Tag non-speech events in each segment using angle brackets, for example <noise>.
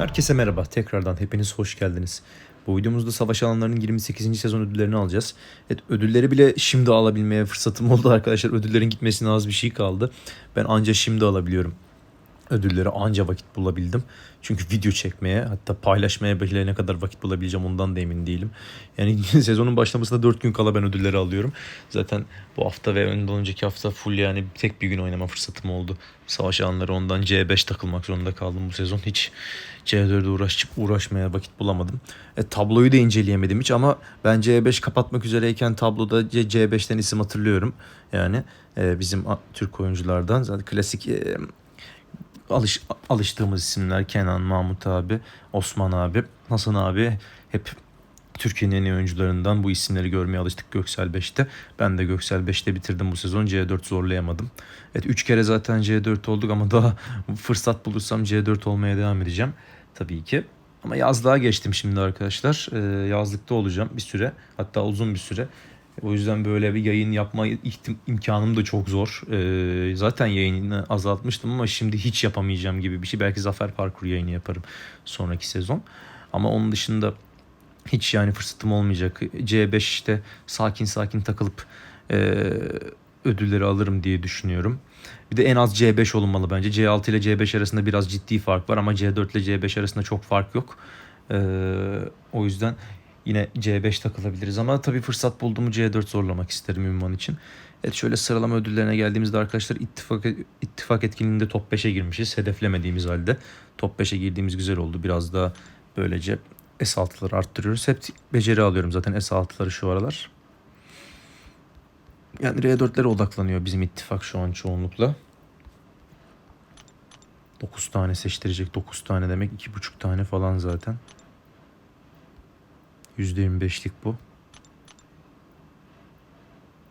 Herkese merhaba. Tekrardan hepiniz hoş geldiniz. Bu videomuzda Savaş Alanları'nın 28. sezon ödüllerini alacağız. Evet ödülleri bile şimdi alabilmeye fırsatım oldu arkadaşlar. Ödüllerin gitmesine az bir şey kaldı. Ben anca şimdi alabiliyorum. Ödülleri anca vakit bulabildim. Çünkü video çekmeye hatta paylaşmaya bile ne kadar vakit bulabileceğim ondan da emin değilim. Yani <laughs> sezonun başlamasında 4 gün kala ben ödülleri alıyorum. Zaten bu hafta ve ondan önceki hafta full yani tek bir gün oynama fırsatım oldu. Savaş alanları ondan C5 takılmak zorunda kaldım bu sezon. Hiç C4'e uğraşıp uğraşmaya vakit bulamadım. E, tabloyu da inceleyemedim hiç ama ben C5 kapatmak üzereyken tabloda C- C5'ten isim hatırlıyorum. Yani e, bizim Türk oyunculardan zaten klasik e, alış, alıştığımız isimler Kenan, Mahmut abi, Osman abi, Hasan abi hep Türkiye'nin en iyi oyuncularından bu isimleri görmeye alıştık Göksel 5'te. Ben de Göksel 5'te bitirdim bu sezon. C4 zorlayamadım. Evet 3 kere zaten C4 olduk ama daha <laughs> fırsat bulursam C4 olmaya devam edeceğim. Tabii ki. Ama yazlığa geçtim şimdi arkadaşlar. Ee, yazlıkta olacağım bir süre. Hatta uzun bir süre. O yüzden böyle bir yayın yapma imkanım da çok zor. Ee, zaten yayını azaltmıştım ama şimdi hiç yapamayacağım gibi bir şey. Belki Zafer Parkur yayını yaparım sonraki sezon. Ama onun dışında hiç yani fırsatım olmayacak. C5 işte sakin sakin takılıp e, ödülleri alırım diye düşünüyorum. Bir de en az C5 olunmalı bence. C6 ile C5 arasında biraz ciddi fark var ama C4 ile C5 arasında çok fark yok. E, o yüzden yine C5 takılabiliriz ama tabii fırsat bulduğumu C4 zorlamak isterim ünvan için. Evet şöyle sıralama ödüllerine geldiğimizde arkadaşlar ittifak, ittifak etkinliğinde top 5'e girmişiz. Hedeflemediğimiz halde top 5'e girdiğimiz güzel oldu. Biraz daha böylece S6'ları arttırıyoruz. Hep beceri alıyorum zaten S6'ları şu aralar. Yani R4'lere odaklanıyor bizim ittifak şu an çoğunlukla. 9 tane seçtirecek. 9 tane demek 2,5 tane falan zaten. %25'lik bu.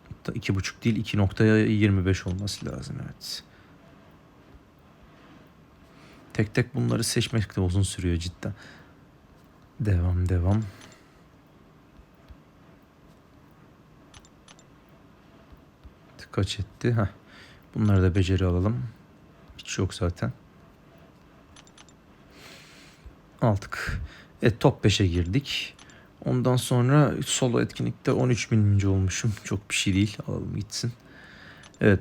Hatta 2,5 değil 2.25 olması lazım evet. Tek tek bunları seçmek de uzun sürüyor cidden. Devam devam. Kaç etti? Heh. Bunları da beceri alalım. Hiç yok zaten. Aldık. Evet top 5'e girdik. Ondan sonra solo etkinlikte 13 bininci olmuşum. Çok bir şey değil. Alalım gitsin. Evet.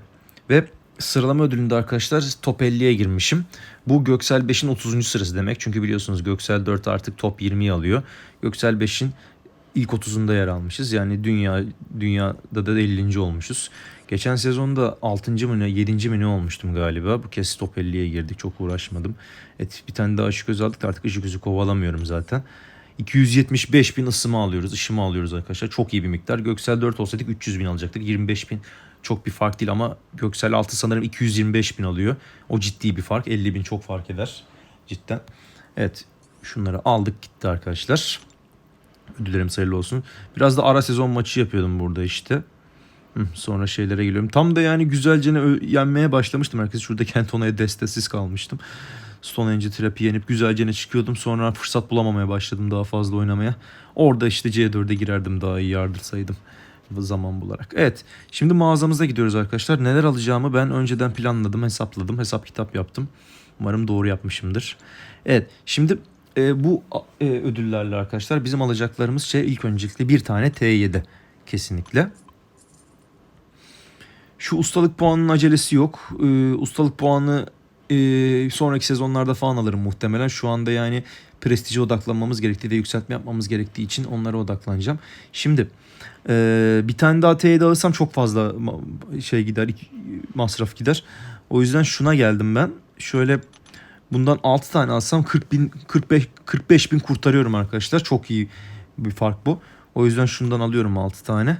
Ve sıralama ödülünde arkadaşlar top 50'ye girmişim. Bu Göksel 5'in 30. sırası demek. Çünkü biliyorsunuz Göksel 4 artık top 20'yi alıyor. Göksel 5'in ilk 30'unda yer almışız. Yani dünya dünyada da 50. olmuşuz. Geçen sezonda 6. mı ne 7. mi ne olmuştum galiba. Bu kez top 50'ye girdik. Çok uğraşmadım. Evet bir tane daha ışık gözü aldık artık ışık gözü kovalamıyorum zaten. 275 bin ısıma alıyoruz. ışıma alıyoruz arkadaşlar. Çok iyi bir miktar. Göksel 4 olsaydık 300 bin alacaktık. 25 bin çok bir fark değil ama Göksel 6 sanırım 225 bin alıyor. O ciddi bir fark. 50 bin çok fark eder. Cidden. Evet şunları aldık gitti arkadaşlar. Ödüllerimiz hayırlı olsun. Biraz da ara sezon maçı yapıyordum burada işte. Sonra şeylere geliyorum. Tam da yani güzelce yenmeye başlamıştım. Herkes şurada <laughs> Kentona'ya destesiz kalmıştım. Stonehenge terapi yenip güzelce çıkıyordum. Sonra fırsat bulamamaya başladım daha fazla oynamaya. Orada işte C4'e girerdim daha iyi yardırsaydım zaman bularak. Evet şimdi mağazamıza gidiyoruz arkadaşlar. Neler alacağımı ben önceden planladım, hesapladım. Hesap kitap yaptım. Umarım doğru yapmışımdır. Evet şimdi e, bu e, ödüllerle arkadaşlar bizim alacaklarımız şey ilk öncelikle bir tane T7 kesinlikle. Şu ustalık puanının acelesi yok. Ee, ustalık puanı e, sonraki sezonlarda falan alırım muhtemelen. Şu anda yani prestije odaklanmamız gerektiği ve yükseltme yapmamız gerektiği için onlara odaklanacağım. Şimdi e, bir tane daha T'ye alırsam çok fazla şey gider, masraf gider. O yüzden şuna geldim ben. Şöyle bundan 6 tane alsam 40 bin, 45, 45 bin kurtarıyorum arkadaşlar. Çok iyi bir fark bu. O yüzden şundan alıyorum 6 tane.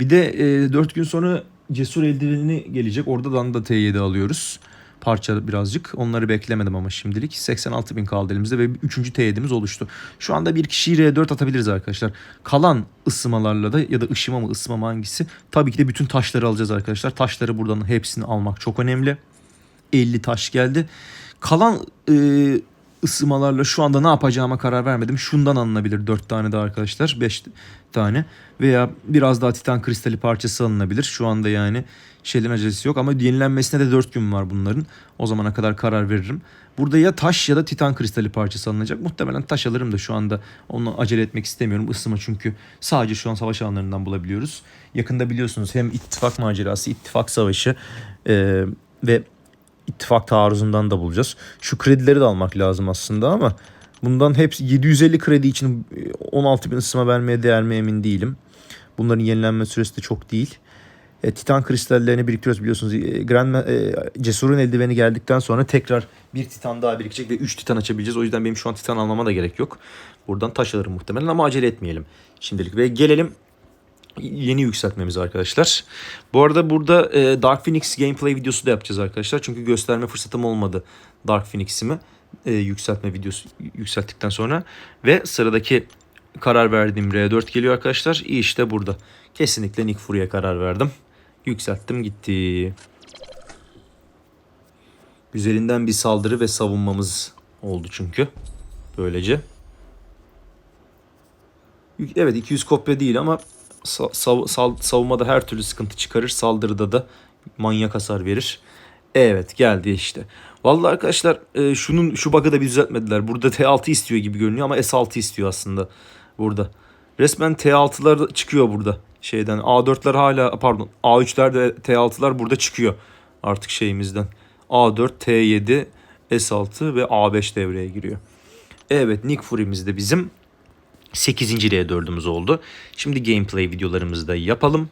Bir de e, 4 gün sonra Cesur eldiveni gelecek. Oradan da T7 alıyoruz. Parça birazcık. Onları beklemedim ama şimdilik. 86 bin kaldı elimizde ve 3. T7'miz oluştu. Şu anda bir kişiyi R4 atabiliriz arkadaşlar. Kalan ısımalarla da ya da ışıma mı ısıma mı hangisi? Tabii ki de bütün taşları alacağız arkadaşlar. Taşları buradan hepsini almak çok önemli. 50 taş geldi. Kalan e, ısımalarla şu anda ne yapacağıma karar vermedim. Şundan alınabilir 4 tane de arkadaşlar. 5 tane. Veya biraz daha titan kristali parçası alınabilir. Şu anda yani şeylerin acelesi yok. Ama yenilenmesine de 4 gün var bunların. O zamana kadar karar veririm. Burada ya taş ya da titan kristali parçası alınacak. Muhtemelen taş alırım da şu anda onu acele etmek istemiyorum. Isıma çünkü sadece şu an savaş alanlarından bulabiliyoruz. Yakında biliyorsunuz hem ittifak macerası, ittifak savaşı e, ve ittifak taarruzundan da bulacağız. Şu kredileri de almak lazım aslında ama bundan hepsi 750 kredi için 16 bin ısıma vermeye değer mi emin değilim. Bunların yenilenme süresi de çok değil. E, Titan kristallerini biriktiriyoruz biliyorsunuz. E, Grand e, Cesur'un eldiveni geldikten sonra tekrar bir Titan daha birikecek ve 3 Titan açabileceğiz. O yüzden benim şu an Titan almama da gerek yok. Buradan taş alırım muhtemelen ama acele etmeyelim şimdilik. Ve gelelim yeni yükseltmemiz arkadaşlar. Bu arada burada e, Dark Phoenix gameplay videosu da yapacağız arkadaşlar. Çünkü gösterme fırsatım olmadı Dark Phoenix'imi e, yükseltme videosu yükselttikten sonra. Ve sıradaki karar verdiğim R4 geliyor arkadaşlar. İyi işte burada. Kesinlikle Nick Fury'e karar verdim. Yükselttim gitti. Güzelinden bir saldırı ve savunmamız oldu çünkü. Böylece. Evet 200 kopya değil ama sav- sav- savunmada her türlü sıkıntı çıkarır. Saldırıda da manyak hasar verir. Evet geldi işte. Vallahi arkadaşlar e, şunun şu bug'ı da bir düzeltmediler. Burada T6 istiyor gibi görünüyor ama S6 istiyor aslında burada. Resmen T6'lar çıkıyor burada şeyden. A4'ler hala pardon A3'ler de T6'lar burada çıkıyor artık şeyimizden. A4, T7, S6 ve A5 devreye giriyor. Evet Nick Fury'miz de bizim 8. L4'ümüz oldu. Şimdi gameplay videolarımızı da yapalım.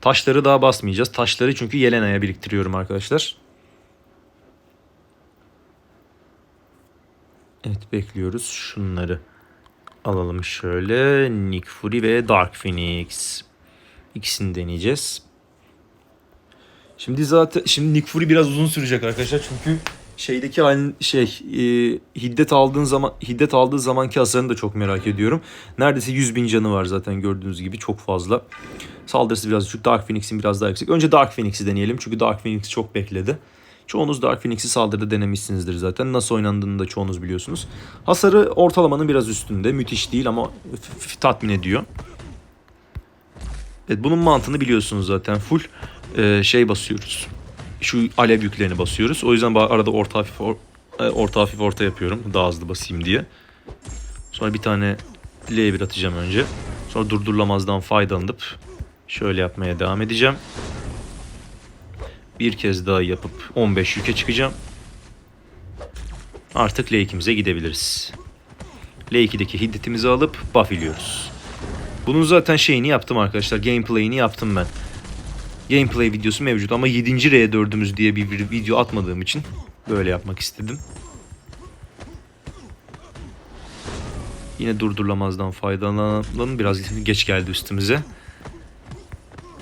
Taşları daha basmayacağız. Taşları çünkü Yelena'ya biriktiriyorum arkadaşlar. Evet bekliyoruz. Şunları alalım şöyle. Nick Fury ve Dark Phoenix. İkisini deneyeceğiz. Şimdi zaten şimdi Nick Fury biraz uzun sürecek arkadaşlar çünkü şeydeki halin şey e, hiddet aldığın zaman hiddet aldığı zamanki hasarını da çok merak ediyorum. Neredeyse 100 bin canı var zaten gördüğünüz gibi çok fazla. Saldırısı biraz düşük. Dark Phoenix'in biraz daha yüksek. Önce Dark Phoenix'i deneyelim çünkü Dark Phoenix çok bekledi. Çoğunuz Dark Phoenix'i saldırıda denemişsinizdir zaten. Nasıl oynandığını da çoğunuz biliyorsunuz. Hasarı ortalamanın biraz üstünde. Müthiş değil ama tatmin ediyor. Evet bunun mantığını biliyorsunuz zaten. Full e, şey basıyoruz. Şu alev yüklerini basıyoruz. O yüzden arada orta hafif or, e, orta hafif orta yapıyorum. Daha hızlı basayım diye. Sonra bir tane L1 atacağım önce. Sonra durdurulamazdan faydalanıp şöyle yapmaya devam edeceğim. Bir kez daha yapıp 15 yüke çıkacağım. Artık L2'mize gidebiliriz. L2'deki hiddetimizi alıp buffiliyoruz. Bunun zaten şeyini yaptım arkadaşlar. Gameplay'ini yaptım ben. Gameplay videosu mevcut ama 7. R4'ümüz diye bir video atmadığım için böyle yapmak istedim. Yine durdurulamazdan faydalanalım. Biraz geç geldi üstümüze.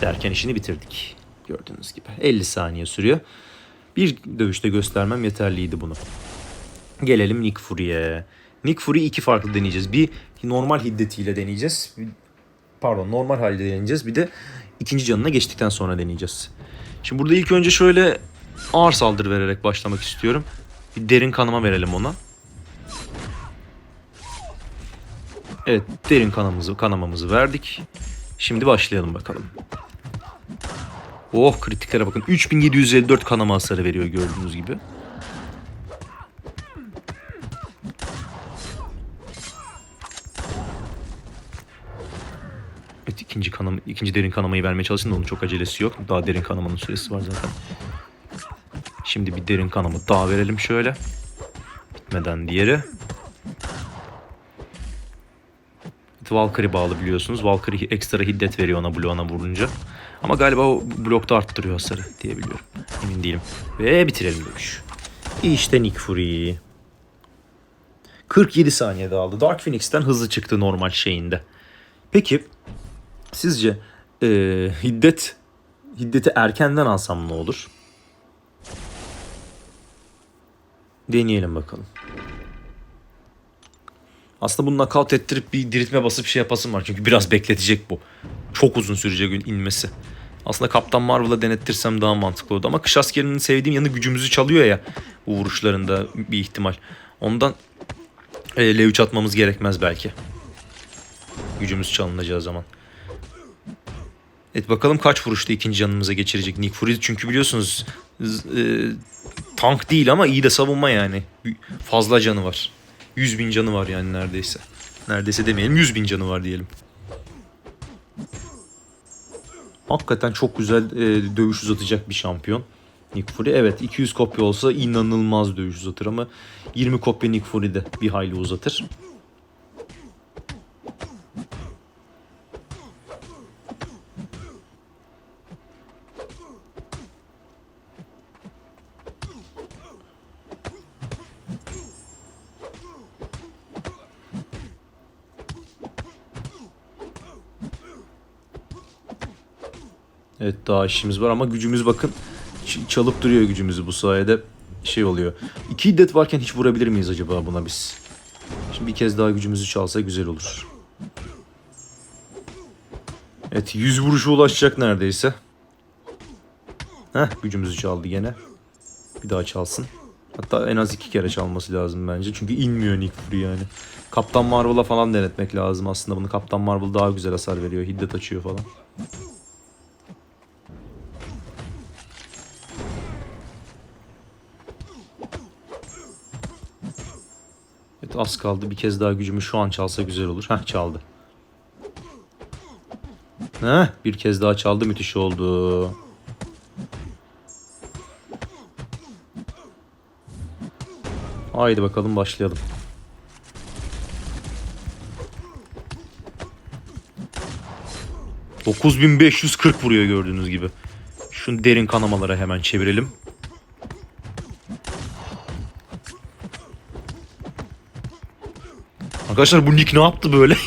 Derken işini bitirdik. Gördüğünüz gibi. 50 saniye sürüyor. Bir dövüşte göstermem yeterliydi bunu. Gelelim Nick Fury'e. Nick Fury iki farklı deneyeceğiz. Bir normal hiddetiyle deneyeceğiz. Pardon normal halde deneyeceğiz. Bir de ikinci canına geçtikten sonra deneyeceğiz. Şimdi burada ilk önce şöyle ağır saldırı vererek başlamak istiyorum. Bir derin kanama verelim ona. Evet derin kanamamızı, kanamamızı verdik. Şimdi başlayalım bakalım. Oh kritiklere bakın. 3754 kanama hasarı veriyor gördüğünüz gibi. Evet ikinci kanama, ikinci derin kanamayı vermeye çalışın da onun çok acelesi yok. Daha derin kanamanın süresi var zaten. Şimdi bir derin kanama daha verelim şöyle. Bitmeden diğeri. Valkyrie bağlı biliyorsunuz. Valkyrie ekstra hiddet veriyor ona bloğuna vurunca. Ama galiba o blokta arttırıyor hasarı diyebiliyorum. Emin değilim. Ve bitirelim dövüş. İşte Nick Fury. 47 saniyede aldı. Dark Phoenix'ten hızlı çıktı normal şeyinde. Peki sizce ee, hiddet hiddeti erkenden alsam ne olur? Deneyelim bakalım. Aslında bunu knockout ettirip bir diriltme basıp şey yapasım var. Çünkü biraz bekletecek bu. Çok uzun sürecek inmesi. Aslında Kaptan Marvel'a denettirsem daha mantıklı oldu. Ama kış askerinin sevdiğim yanı gücümüzü çalıyor ya. Bu vuruşlarında bir ihtimal. Ondan e, L3 atmamız gerekmez belki. Gücümüz çalınacağı zaman. Evet bakalım kaç vuruşta ikinci canımıza geçirecek Nick Fury. Çünkü biliyorsunuz e, tank değil ama iyi de savunma yani. Fazla canı var. 100 bin canı var yani neredeyse. Neredeyse demeyelim 100 bin canı var diyelim. Hakikaten çok güzel e, dövüş uzatacak bir şampiyon. Nick Fury. Evet 200 kopya olsa inanılmaz dövüş uzatır ama 20 kopya Nick Fury'de bir hayli uzatır. Evet daha işimiz var ama gücümüz bakın çalıp duruyor gücümüzü bu sayede şey oluyor. İki iddet varken hiç vurabilir miyiz acaba buna biz? Şimdi bir kez daha gücümüzü çalsa güzel olur. Evet 100 vuruşa ulaşacak neredeyse. Heh gücümüzü çaldı gene. Bir daha çalsın. Hatta en az iki kere çalması lazım bence. Çünkü inmiyor Nick Fury yani. Kaptan Marvel'a falan denetmek lazım aslında bunu. Kaptan Marvel daha güzel hasar veriyor. Hiddet açıyor falan. Az kaldı. Bir kez daha gücümü şu an çalsa güzel olur. Heh çaldı. Heh bir kez daha çaldı. Müthiş oldu. Haydi bakalım başlayalım. ...9540 vuruyor gördüğünüz gibi. Şu derin kanamalara hemen çevirelim. Arkadaşlar bu Nick ne yaptı böyle? <laughs>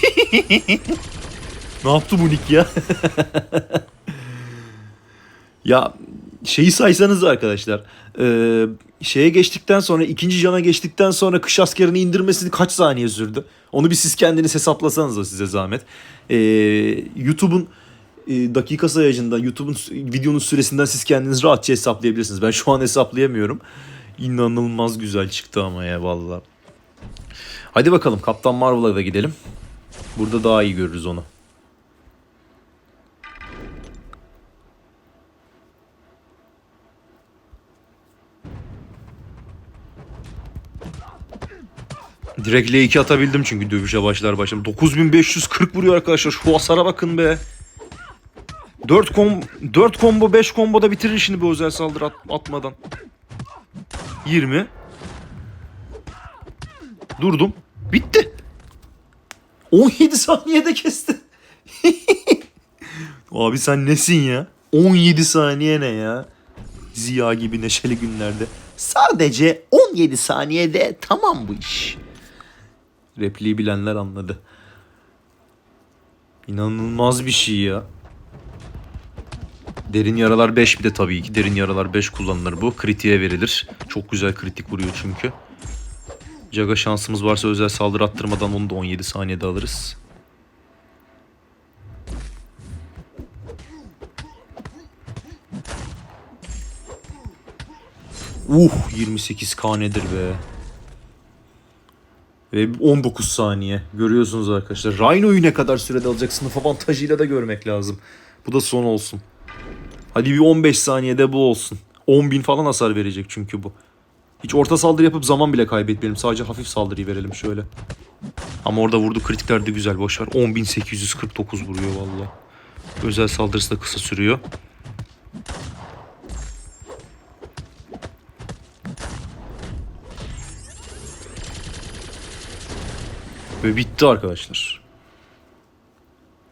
ne yaptı bu Nick ya? <laughs> ya şeyi saysanız arkadaşlar. Eee şeye geçtikten sonra ikinci cana geçtikten sonra kış askerini indirmesi kaç saniye sürdü? Onu bir siz kendiniz hesaplasanız da size zahmet. Eee, YouTube'un e, dakika sayacında YouTube'un videonun süresinden siz kendiniz rahatça hesaplayabilirsiniz. Ben şu an hesaplayamıyorum. İnanılmaz güzel çıktı ama ya vallahi. Hadi bakalım Kaptan Marvel'a da gidelim. Burada daha iyi görürüz onu. Direkt L2 atabildim çünkü dövüşe başlar başlam. 9540 vuruyor arkadaşlar. Şu hasara bakın be. 4 kom 4 combo 5 comboda bitirir şimdi bu özel saldırı at- atmadan. 20 Durdum. Bitti. 17 saniyede kesti. <laughs> Abi sen nesin ya? 17 saniye ne ya? Ziya gibi neşeli günlerde. Sadece 17 saniyede tamam bu iş. Repliği bilenler anladı. İnanılmaz bir şey ya. Derin yaralar 5 bir de tabii ki. Derin yaralar 5 kullanılır bu. Kritiğe verilir. Çok güzel kritik vuruyor çünkü. Jaga şansımız varsa özel saldırı attırmadan onu da 17 saniyede alırız. Uh 28k nedir be. Ve 19 saniye. Görüyorsunuz arkadaşlar. Rhino'yu ne kadar sürede alacak sınıf avantajıyla da görmek lazım. Bu da son olsun. Hadi bir 15 saniyede bu olsun. 10.000 falan hasar verecek çünkü bu. Hiç orta saldırı yapıp zaman bile kaybetmeyelim. Sadece hafif saldırıyı verelim şöyle. Ama orada vurdu kritikler de güzel boşver. 10.849 vuruyor valla. Özel saldırısı da kısa sürüyor. Ve bitti arkadaşlar.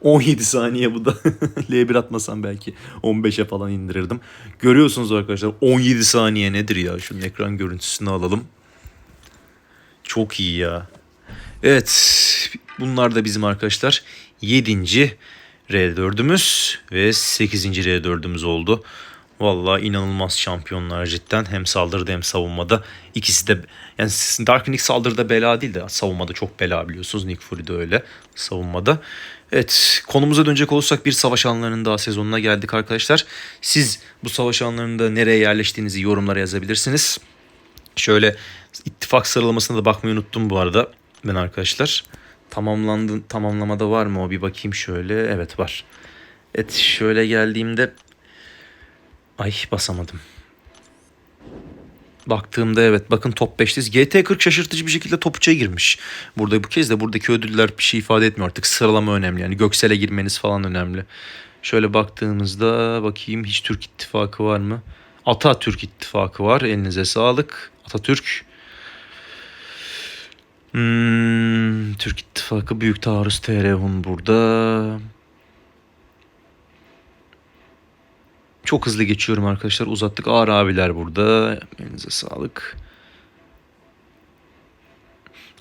17 saniye bu da. <laughs> L1 atmasam belki 15'e falan indirirdim. Görüyorsunuz arkadaşlar 17 saniye nedir ya? Şunun ekran görüntüsünü alalım. Çok iyi ya. Evet bunlar da bizim arkadaşlar 7. R4'ümüz ve 8. R4'ümüz oldu. Vallahi inanılmaz şampiyonlar cidden. Hem saldırıda hem savunmada. İkisi de yani Dark Phoenix saldırıda bela değil de savunmada çok bela biliyorsunuz. Nick Fury de öyle savunmada. Evet konumuza dönecek olursak bir savaş alanlarının daha sezonuna geldik arkadaşlar. Siz bu savaş alanlarında nereye yerleştiğinizi yorumlara yazabilirsiniz. Şöyle İttifak sıralamasına da bakmayı unuttum bu arada ben arkadaşlar. Tamamlandı, tamamlamada var mı o bir bakayım şöyle. Evet var. Evet şöyle geldiğimde ay basamadım. Baktığımda evet bakın top 5'teyiz. GT40 şaşırtıcı bir şekilde top 3'e girmiş. Burada bu kez de buradaki ödüller bir şey ifade etmiyor artık. Sıralama önemli yani Göksel'e girmeniz falan önemli. Şöyle baktığımızda bakayım hiç Türk ittifakı var mı? Atatürk ittifakı var. Elinize sağlık. Atatürk. Hmm, Türk ittifakı Büyük Taarruz TR burada. Çok hızlı geçiyorum arkadaşlar. Uzattık. Ağır abiler burada. Elinize sağlık.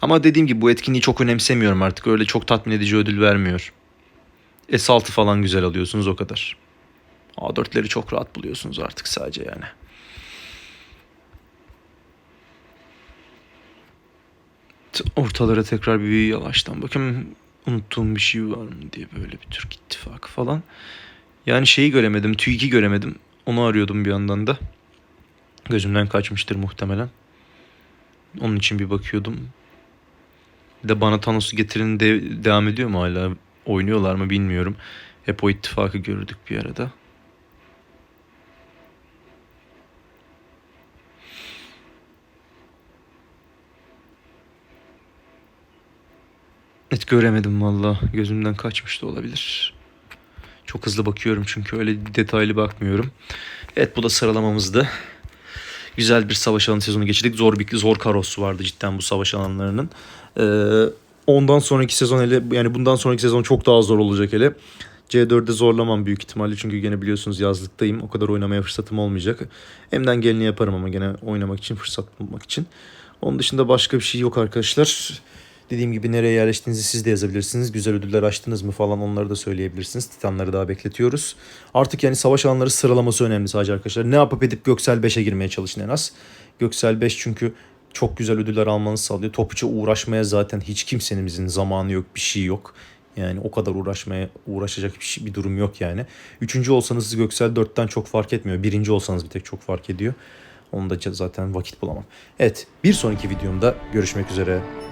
Ama dediğim gibi bu etkinliği çok önemsemiyorum artık. Öyle çok tatmin edici ödül vermiyor. S6 falan güzel alıyorsunuz o kadar. A4'leri çok rahat buluyorsunuz artık sadece yani. Ortalara tekrar bir yavaştan bakayım. Unuttuğum bir şey var mı diye böyle bir Türk ittifakı falan. Yani şeyi göremedim. TÜİK'i göremedim. Onu arıyordum bir yandan da. Gözümden kaçmıştır muhtemelen. Onun için bir bakıyordum. Bir de bana Thanos'u getirin de devam ediyor mu hala? Oynuyorlar mı bilmiyorum. Hep o ittifakı gördük bir arada. Evet göremedim valla. Gözümden kaçmış da olabilir. Çok hızlı bakıyorum çünkü öyle detaylı bakmıyorum. Evet bu da sıralamamızdı. Güzel bir savaş alanı sezonu geçirdik. Zor bir zor karosu vardı cidden bu savaş alanlarının. Ee, ondan sonraki sezon hele yani bundan sonraki sezon çok daha zor olacak hele. C4'de zorlamam büyük ihtimalle çünkü gene biliyorsunuz yazlıktayım. O kadar oynamaya fırsatım olmayacak. Hemden geleni yaparım ama gene oynamak için fırsat bulmak için. Onun dışında başka bir şey yok arkadaşlar. Dediğim gibi nereye yerleştiğinizi siz de yazabilirsiniz. Güzel ödüller açtınız mı falan onları da söyleyebilirsiniz. Titanları daha bekletiyoruz. Artık yani savaş alanları sıralaması önemli sadece arkadaşlar. Ne yapıp edip Göksel 5'e girmeye çalışın en az. Göksel 5 çünkü çok güzel ödüller almanızı sağlıyor. Top içi uğraşmaya zaten hiç kimsenin zamanı yok, bir şey yok. Yani o kadar uğraşmaya uğraşacak bir, şey, bir durum yok yani. Üçüncü olsanız Göksel 4'ten çok fark etmiyor. Birinci olsanız bir tek çok fark ediyor. Onu da zaten vakit bulamam. Evet bir sonraki videomda görüşmek üzere.